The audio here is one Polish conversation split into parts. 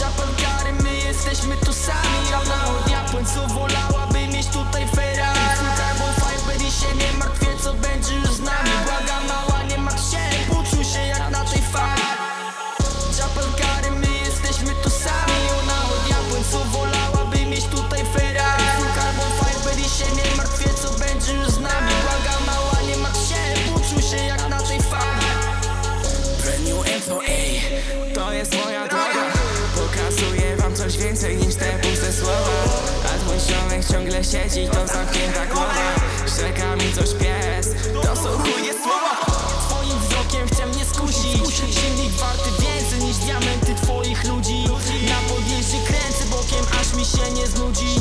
Japan Kary, my jesteśmy tu sami Ona od Japoń, co to jest moja droga. Pokazuję wam coś więcej niż te puste słowa. A twój ziomek ciągle siedzi, to zamknięta głowa. Szczeka mi coś pies, to są chuje słowa. Twoim wzrokiem chce mnie skusić. Silnik warty więcej niż diamenty twoich ludzi. Na podjeździe kręcę bokiem, aż mi się nie znudzi.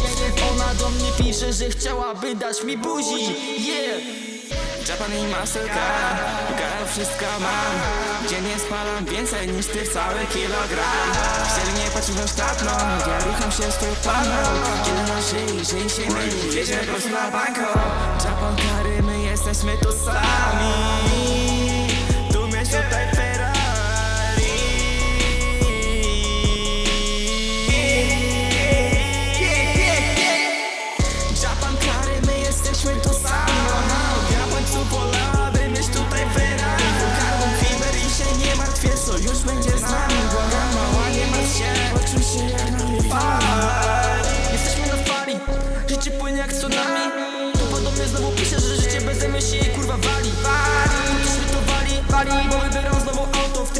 Ona do mnie pisze, że chciałaby dać mi buzi. Yeah Japan i Mastercard. Gara wszystko mam Gdzie nie spalam więcej niż ty cały kilogram. Wtedy nie patrzyłem sztatną Ja rucham się z tą paną. Kiedy na szyi, żyj się myli Wierzę prosto na banko. Japan Kary, my jesteśmy tu sami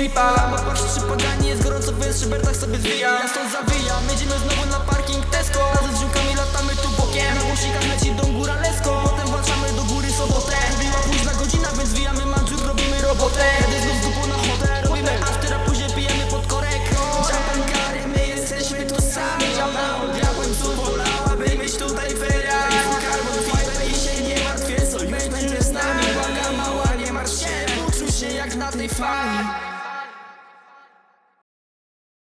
flipa Bo przy paganie jest gorąco, więc szybertach sobie zwijam Ja stąd zawijam, jedziemy znowu na parking Tesco. Razem z ziomkami latamy tu bokiem Na głośnikach leci dom góralesko Potem włączamy do góry sobotę. Była późna godzina, więc zwijamy manżur, robimy robotę. Jadę znów z dupą na chotę Robimy after, a później pijemy pod korek. Jumpem kary, my jesteśmy tu sami. Diabłem tu wolałaby mieć tutaj Ferrari Carbon fiber i się nie martwię, Sojusz będzie z nami Błaga mała, nie marsz się, się jak na tej fali.